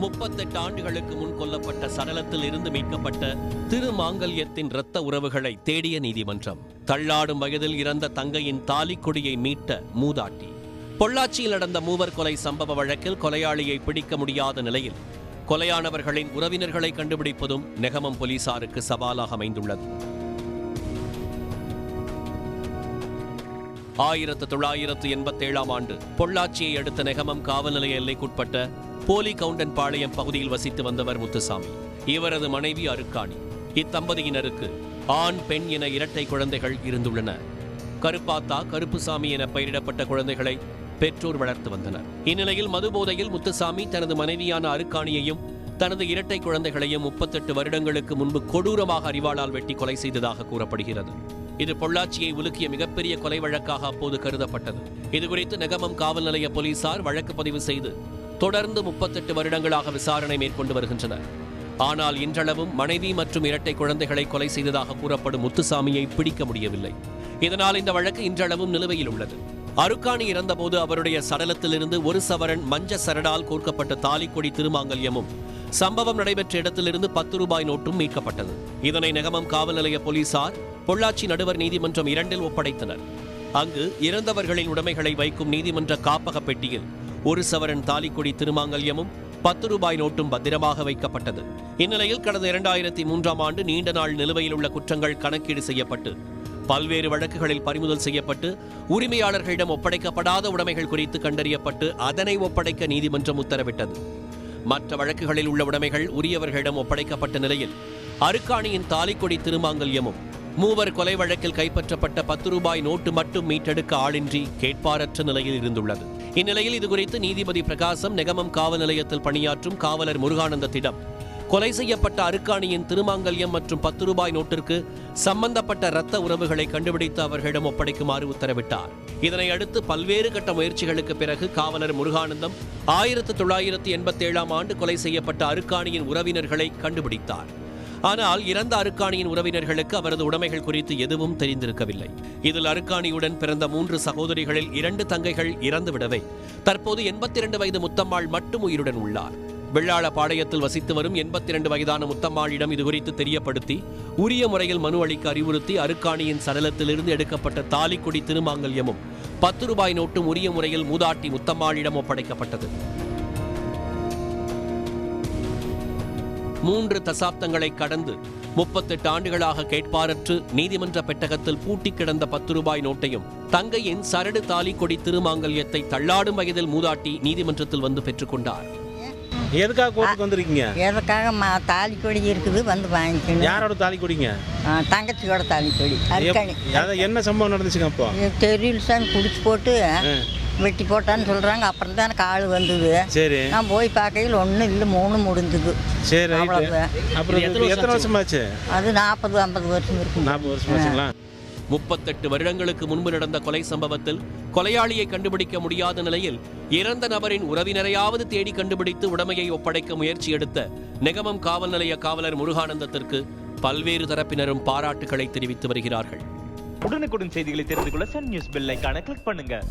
முப்பத்தெட்டு ஆண்டுகளுக்கு முன் கொல்லப்பட்ட சடலத்தில் இருந்து மீட்கப்பட்ட திருமாங்கல்யத்தின் இரத்த உறவுகளை தேடிய நீதிமன்றம் தள்ளாடும் வயதில் இறந்த தங்கையின் தாலிக்கொடியை மீட்ட மூதாட்டி. பொள்ளாச்சியில் நடந்த மூவர் கொலை சம்பவ வழக்கில் கொலையாளியை பிடிக்க முடியாத நிலையில் கொலையானவர்களின் உறவினர்களை கண்டுபிடிப்பதும் நெகமம் போலீசாருக்கு சவாலாக அமைந்துள்ளது. ஆயிரத்து தொள்ளாயிரத்து எண்பத்தேழாம் ஆண்டு பொள்ளாச்சியை அடுத்த நெகமம் காவல் நிலைய எல்லைக்குட்பட்ட போலி கவுண்டன் பாளையம் பகுதியில் வசித்து வந்தவர் முத்துசாமி. இவரது மனைவி அருக்காணி. இத்தம்பதியினருக்கு ஆண் பெண் என இரட்டை குழந்தைகள் இருந்துள்ளன. கருப்பாத்தா கருப்புசாமி என பெயரிடப்பட்ட குழந்தைகளை பெற்றோர் வளர்த்து வந்தனர். இந்நிலையில் மதுபோதையில் முத்துசாமி தனது மனைவியான அருக்காணியையும் தனது இரட்டை குழந்தைகளையும் முப்பத்தெட்டு வருடங்களுக்கு முன்பு கொடூரமாக அறிவாளால் வெட்டி கொலை செய்ததாக கூறப்படுகிறது. இது பொள்ளாச்சியை உலுக்கிய மிகப்பெரிய கொலை வழக்காக அப்போது கருதப்பட்டது. இதுகுறித்து நெகமம் காவல் நிலைய போலீசார் வழக்கு பதிவு செய்து தொடர்ந்து முப்பத்தெட்டு வருடங்களாக விசாரணை மேற்கொண்டு வருகின்றனர். ஆனால் இன்றளவும் மனைவி மற்றும் இரட்டை குழந்தைகளை கொலை செய்ததாக கூறப்படும் முத்துசாமியை பிடிக்க முடியவில்லை. இதனால் இந்த வழக்கு இன்றளவும் நிலுவையில் உள்ளது. அருக்காணி இறந்தபோது அவருடைய சடலத்திலிருந்து ஒரு சவரன் மஞ்ச சரடால் கோர்க்கப்பட்ட தாலிக்கொடி திருமாங்கல்யமும் சம்பவம் நடைபெற்ற இடத்திலிருந்து பத்து ரூபாய் நோட்டும் மீட்கப்பட்டது. இதனை நெகமம் காவல் நிலைய போலீசார் பொள்ளாச்சி நடுவர் நீதிமன்றம் இரண்டில் ஒப்படைத்தனர். அங்கு இறந்தவர்களின் உடைமைகளை வைக்கும் நீதிமன்ற காப்பக பெட்டியில் ஒரு சவரன் தாலிக்கொடி திருமாங்கல்யமும் பத்து ரூபாய் நோட்டும் பத்திரமாக வைக்கப்பட்டது. இந்நிலையில் கடந்த இரண்டாயிரத்தி மூன்றாம் ஆண்டு நீண்ட நாள் நிலுவையில் உள்ள குற்றங்கள் கணக்கீடு செய்யப்பட்டு பல்வேறு வழக்குகளில் பறிமுதல் செய்யப்பட்டு உரிமையாளர்களிடம் ஒப்படைக்கப்படாத உடைமைகள் குறித்து கண்டறியப்பட்டு அதனை ஒப்படைக்க நீதிமன்றம் உத்தரவிட்டது. மற்ற வழக்குகளில் உள்ள உடைமைகள் உரியவர்களிடம் ஒப்படைக்கப்பட்ட நிலையில் அருக்காணியின் தாலிக்கொடி திருமாங்கல்யமும் மூவர் கொலை வழக்கில் கைப்பற்றப்பட்ட பத்து ரூபாய் நோட்டு மட்டும் மீட்டெடுக்க ஆளின்றி கேட்பாரற்ற நிலையில் இருந்துள்ளது. இந்நிலையில் இதுகுறித்து நீதிபதி பிரகாசம் நெகமம் காவல் நிலையத்தில் பணியாற்றும் காவலர் முருகானந்தத்திடம் கொலை செய்யப்பட்ட அருக்காணியின் திருமாங்கல்யம் மற்றும் பத்து ரூபாய் நோட்டிற்கு சம்பந்தப்பட்ட இரத்த உறவுகளை கண்டுபிடித்து அவர்களிடம் ஒப்படைக்குமாறு உத்தரவிட்டார். இதனை அடுத்து பல்வேறு கட்ட முயற்சிகளுக்கு பிறகு காவலர் முருகானந்தம் ஆயிரத்து தொள்ளாயிரத்து எண்பத்தி ஏழாம் ஆண்டு கொலை செய்யப்பட்ட அருக்காணியின் உறவினர்களை கண்டுபிடித்தார். ஆனால் இறந்த அருக்காணியின் உறவினர்களுக்கு அவரது உடைமைகள் குறித்து எதுவும் தெரிந்திருக்கவில்லை. இதில் அருக்காணியுடன் பிறந்த மூன்று சகோதரிகளில் இரண்டு தங்கைகள் இறந்துவிடவே தற்போது எண்பத்தி இரண்டு வயது முத்தம்மாள் மட்டும் உயிருடன் உள்ளார். வெள்ளாள பாளையத்தில் வசித்து வரும் எண்பத்தி இரண்டு வயதான முத்தம்மாளிடம் இதுகுறித்து தெரியப்படுத்தி உரிய முறையில் மனு அளிக்க அறிவுறுத்தி அருக்காணியின் சடலத்திலிருந்து எடுக்கப்பட்ட தாலிக்குடி திருமாங்கல்யமும் பத்து ரூபாய் நோட்டும் உரிய முறையில் மூதாட்டி முத்தம்மாளிடம் ஒப்படைக்கப்பட்டது. மூன்று தசாப்தங்களை கடந்து முப்பத்தெட்டு ஆண்டுகளாக கேட்பாரற்று நீதிமன்ற பெட்டகத்தில் பூட்டி கிடந்த பத்து ரூபாய் நோட்டையும் தங்கையின் சரடு தாலி கொடி திருமாங்கல்யத்தை தள்ளாடும் வயதில் மூதாட்டி நீதிமன்றத்தில் வந்து பெற்றுக்கொண்டார் எதுக்காக கோர்ட்டுக்கு வந்திருக்கீங்க? எதுக்காக மா தாலி கொடி இருக்குது வந்து வாங்கிக்கணும். யாரோட தாலி கொடிங்க? தங்கச்சியோட தாலி கொடி என்ன சம்பவம் நடந்துச்சுங்க அப்போ? தெரியல சார் குடிச்சு போட்டு வெட்டி போட்டான்னு சொல்கிறாங்க அப்புறம் தான் எனக்கு ஆள் வந்தது. சரி. நான் போய் பார்க்கையில் ஒன்றும் இல்லை மூணு முடிஞ்சுது. சரி. அப்புறம் எத்தனை வருஷமாச்சு? அது நாற்பது ஐம்பது வருஷம் இருக்கும். நாற்பது வருஷமாச்சுங்களா முப்பத்தெட்டு வருடங்களுக்கு முன்பு நடந்த கொலை சம்பவத்தில் கொலையாளியை கண்டுபிடிக்க முடியாத நிலையில் இறந்த நபரின் உறவினரையாவது தேடி கண்டுபிடித்து உடமையை ஒப்படைக்க முயற்சி எடுத்த நெகமம் காவல் நிலைய காவலர் முருகானந்தத்திற்கு பல்வேறு தரப்பினரும் பாராட்டுகளை தெரிவித்து வருகிறார்கள். உடனுக்குடன் செய்திகளை தெரிந்து கொள்ள சன் நியூஸ் பெல் கிளிக் பண்ணுங்க.